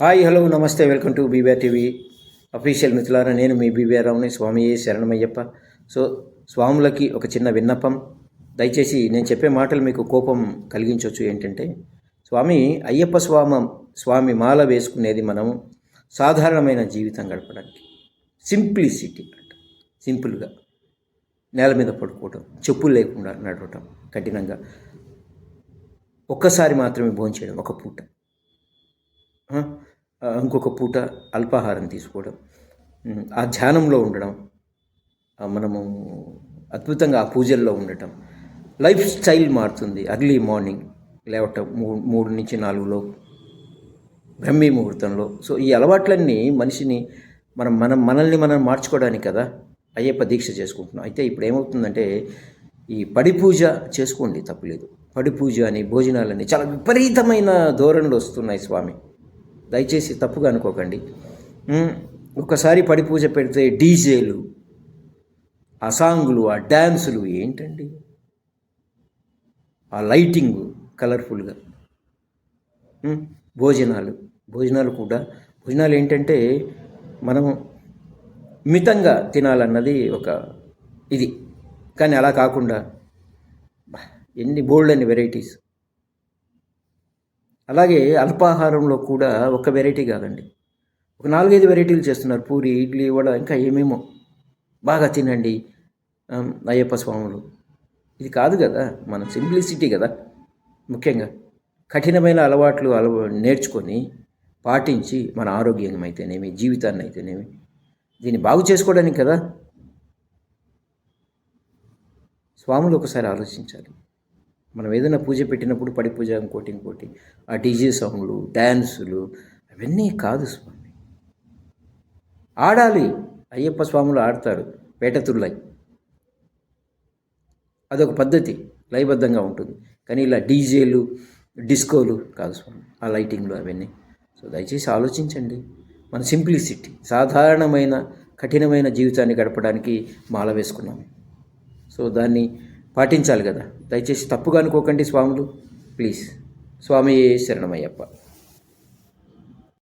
Hi hello నమస్తే welcome to BBR TV official మిత్రులారా నేను మీ బీబీఆర్ రావుని స్వామి శరణమయ్యప్ప. సో స్వాములకి ఒక చిన్న విన్నపం. దయచేసి నేను చెప్పే మాటలు మీకు కోపం కలిగించవచ్చు ఏంటంటే స్వామి అయ్యప్ప స్వామ స్వామి మాల వేసుకునేది మనము సాధారణమైన జీవితం గడపడానికి. సింప్లిసిటీ అంట. సింపుల్గా నేల మీద పడుకోవటం చెప్పులు లేకుండా నడవటం కఠినంగా. ఒక్కసారి మాత్రమే భోంచేయడం ఒక పూట. ఇంకొక పూట అల్పాహారం తీసుకోవడం. ఆ ధ్యానంలో ఉండడం మనము అద్భుతంగా ఆ పూజల్లో ఉండటం. లైఫ్ స్టైల్ మారుతుంది. అర్లీ మార్నింగ్ లేవటం మూడు మూడు నుంచి నాలుగులో బ్రహ్మీ ముహూర్తంలో. సో ఈ అలవాట్లన్నీ మనిషిని మనం మనం మనల్ని మనం మార్చుకోవడానికి కదా అయ్యప్ప దీక్ష చేసుకుంటున్నాం. అయితే ఇప్పుడు ఏమవుతుందంటే ఈ పడి పూజ చేసుకోండి తప్పులేదు. పడి పూజ అని భోజనాలని చాలా విపరీతమైన ధోరణులు వస్తున్నాయి స్వామి. దయచేసి తప్పుగా అనుకోకండి. ఒక్కసారి ఒకసారి పడి పూజ పెడితే డీజేలు ఆ సాంగులు ఆ డ్యాన్సులు ఏంటండి? ఆ లైటింగ్ కలర్ఫుల్గా. భోజనాలు భోజనాలు కూడా. భోజనాలు ఏంటంటే మనం మితంగా తినాలన్నది ఒక ఇది. కానీ అలా కాకుండా ఎన్ని బోల్డ్ అని వెరైటీస్. అలాగే అల్పాహారంలో కూడా ఒక వెరైటీ కాదండి. ఒక నాలుగైదు వెరైటీలు చేస్తున్నారు. పూరి ఇడ్లీ వడ ఇంకా ఏమేమో బాగా తినండి. అయ్యప్ప స్వాములు. ఇది కాదు కదా మన సింప్లిసిటీ కదా. ముఖ్యంగా కఠినమైన అలవాట్లు అలవా నేర్చుకొని పాటించి మన ఆరోగ్యం అయితేనేమి జీవితాన్ని అయితేనేమి దీన్ని బాగు చేసుకోవడానికి కదా స్వాములు ఒకసారి ఆలోచించాలి. మనం ఏదైనా పూజ పెట్టినప్పుడు పడి పూజ ఇంకోటి ఇంకోటి. ఆ డీజే సాంగ్లు డ్యాన్సులు అవన్నీ కాదు స్వామి. ఆడాలి. అయ్యప్ప స్వాములు ఆడతారు. పేటతుల్లై అదొక పద్ధతి. లయబద్ధంగా ఉంటుంది. కానీ ఇలా డీజేలు డిస్కోలు కాదు స్వామి. ఆ లైటింగ్లు అవన్నీ. సో దయచేసి ఆలోచించండి. మన సింప్లిసిటీ. సాధారణమైన కఠినమైన జీవితాన్ని గడపడానికి మాల వేసుకున్నాము సో దాన్ని పాటించాలి కదా. దయచేసి తప్పుగా అనుకోకండి స్వాములు. ప్లీజ్. స్వామి శరణమయ్యప్ప.